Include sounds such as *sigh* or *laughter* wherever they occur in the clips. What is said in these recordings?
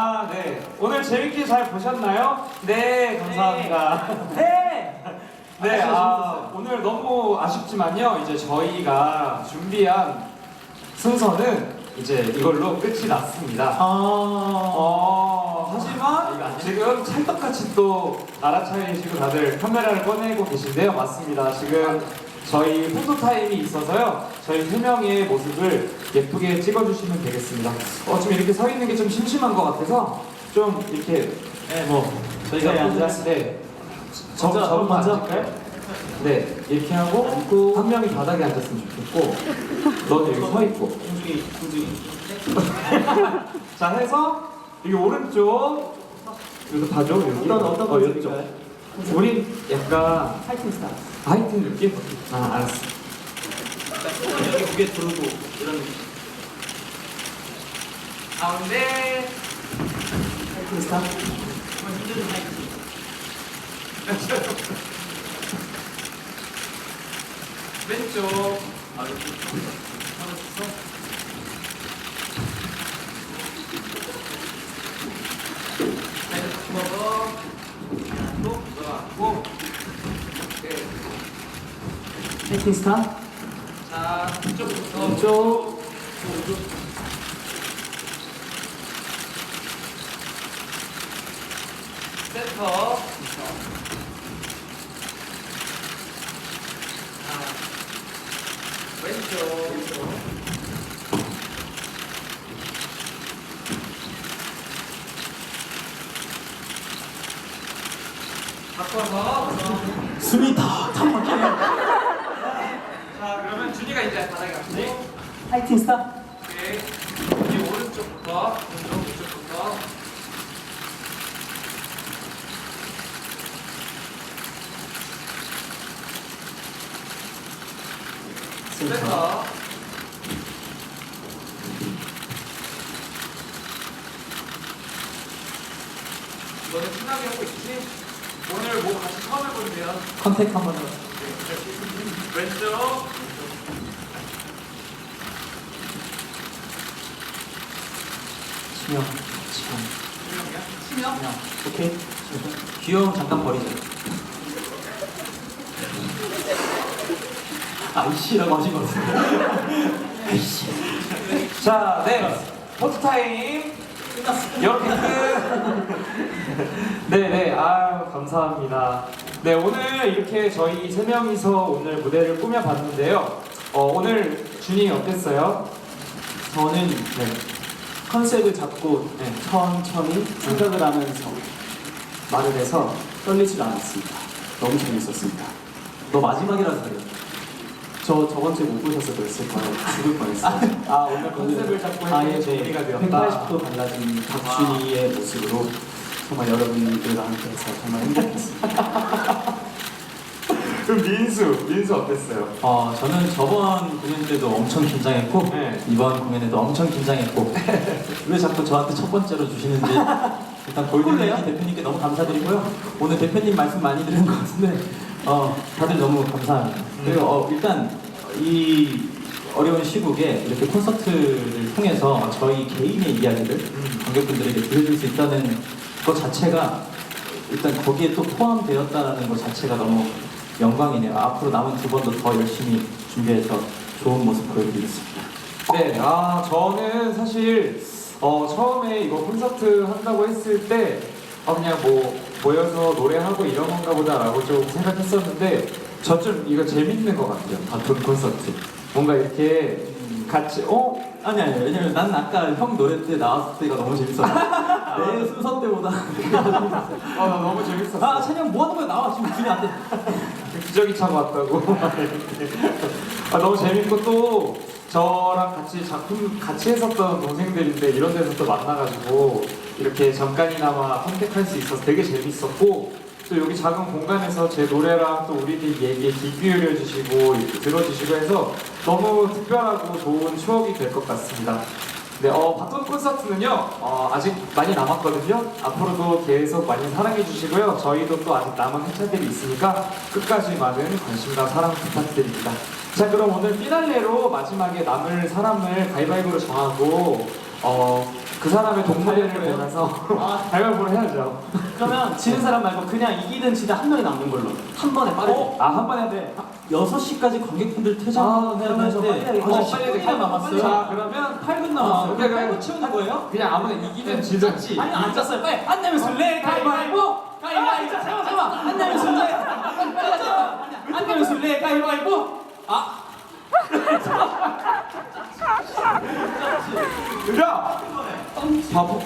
아 네. 오늘 재밌게 잘 보셨나요? 네. 감사합니다. 네. 네. *laughs* 아, 오늘 너무 아쉽지만요. 이제 저희가 준비한 순서는 이제 이걸로 끝이 났습니다. 아... 어 하지만 지금 찰떡같이 또 알아차리시고 다들 카메라를 꺼내고 계신데요. 맞습니다. 지금 저희 포토 타임이 있어서요. 저희 세 명의 모습을 예쁘게 찍어주시면 되겠습니다. 어좀 이렇게 서 있는 게 좀 심심한 것 같아서 좀 이렇게 네 뭐 저희가 저희 먼저 앉아- 네. 저, 먼저, 저 먼저 먼저? 할까요? 네 이렇게 하고 한 명이 바닥에 앉았으면 좋겠고 너는 여기 서 있고. 공중이 공중이 *laughs* 자 해서 여기 오른쪽 여기서 봐줘 여기. 어떤 어떤 어? 이쪽 우린 약간 파이팅 스타 하이틴 느낌? 아 알았어. 여기 무게 두르고 이런 느낌. 가운데. 파이팅 스타 힘든 파이팅 왼쪽. 아 살짝 먹어 또 들어갔고 오케이 파이팅 스타 자 이쪽부터. 왼쪽. 센터. 자 왼쪽. 바꿔서. 숨이 턱턱 막히네 자 준이가 이제 바닥에 갔지 파이팅 스타 오케이 여기 오른쪽부터 오른쪽 이쪽부터. 센터 너는 신나게 하고 있지? 오늘 뭐 같이 처음 해보는데요? 컨택 한번 더 왼쪽 치명 분명이야? 치명? 치명 오케이 귀여움 잠깐 버리자 아이씨라고 하신 것 같은데 아이씨 자, 네. 포토 타임. 끝났어 이렇게 끝. 네, 네. 아유, 감사합니다. 네, 오늘 이렇게 저희 세 명이서 오늘 무대를 꾸며봤는데요. 어, 오늘 준이 어땠어요? 저는 네. 컨셉을 잡고 네. 천천히 생각을 하면서 말을 해서 떨리질 않았습니다. 너무 재밌었습니다. 너 마지막이라서 그래요. 저 저번 주에 못 보셔서 그랬을 거예요. 죽을 뻔했어요. 아, 오늘 컨셉을 잡고 아예 정리가 되었다. 180도 달라진 박준희의 모습으로 정말 여러분들과 함께해서 정말 행복했습니다. *laughs* 그럼 민수, 민수 어땠어요? 어, 저는 저번 공연 때도 엄청 긴장했고 네. 이번 공연에도 엄청 긴장했고 *laughs* 왜 자꾸 저한테 첫 번째로 주시는지 일단 골든레이 대표님께 너무 감사드리고요. 오늘 대표님 말씀 많이 들은 것 같은데 어, 다들 너무 감사합니다. 그리고 어, 일단 이 어려운 시국에 이렇게 콘서트를 통해서 저희 개인의 이야기를 관객분들에게 들려줄 수 있다는 것 자체가 일단 거기에 또 포함되었다는 것 자체가 너무 영광이네요. 앞으로 남은 두 번도 더 열심히 준비해서 좋은 모습 보여드리겠습니다. 네, 아 저는 사실 어, 처음에 이거 콘서트 한다고 했을 때 아, 그냥 뭐 모여서 노래하고 이런 건가 보다라고 좀 생각했었는데 저 좀 이거 재밌는 것 같아요. 바톤 콘서트. 뭔가 이렇게 같이 어? 아니 아니 왜냐면 난 아까 형 노래 때 나왔을 때가 너무 재밌었어. *laughs* 내 순서 때보다 아, 나 너무 재밌었어. 아 찬영 뭐 하는 거야 나와 지금 준이 안 돼. 기저귀 차고 왔다고. 아, 너무 재밌고 또 저랑 같이 작품 같이 했었던 동생들인데 이런 데서 또 만나가지고 이렇게 잠깐이나마 선택할 수 있어서 되게 재밌었고 또 여기 작은 공간에서 제 노래랑 또 우리들 얘기에 귀 기울여 주시고 이렇게 들어주시고 해서 너무 특별하고 좋은 추억이 될 것 같습니다. 네, 어, 바톤 콘서트는요, 어, 아직 많이 남았거든요. 앞으로도 계속 많이 사랑해 주시고요. 저희도 또 아직 남은 행사들이 있으니까 끝까지 많은 관심과 사랑 부탁드립니다. 자, 그럼 오늘 피날레로 마지막에 남을 사람을 가위바위보로 정하고, 어, 그 사람의 동물을 가위바위보요? 보면서 아. 가위바위보를 *laughs* 해야죠. 그러면 지는 사람 말고 그냥 이기든 지든 한 명이 남는 걸로 한 번에 빠르게 어? 아, 한 번에 돼. 6시까지 관객분들 아, 퇴장해야 그러면 저 되는데 빨리 해야 돼. 어, 빨리 해야 돼. 10분이나 남았어요 자, 그러면 8분 남았어요 어, 그냥 그래, 8분 치우는 거예요? 그냥 아무나 이기든 지든. 아니 안 짰어요 빨리 안 내면 술래 가위바위보 가위바위보 잠깐만 잠깐만 안 내면 술래 안 내면 술래 가위바위보 아 야! 바보.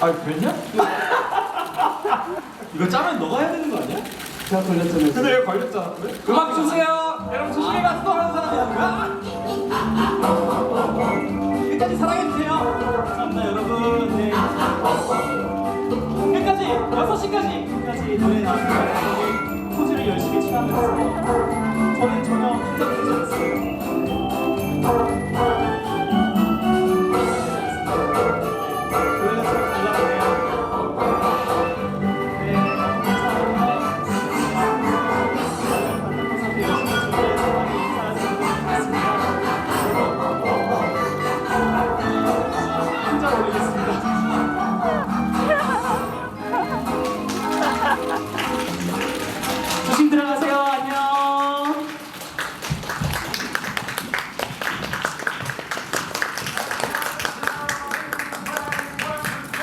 아, 그랬냐? 이거 짜면 너가 해야 되는 거 아니야? 제가 걸렸잖아요 근데 왜 걸렸잖아. 음악 주세요.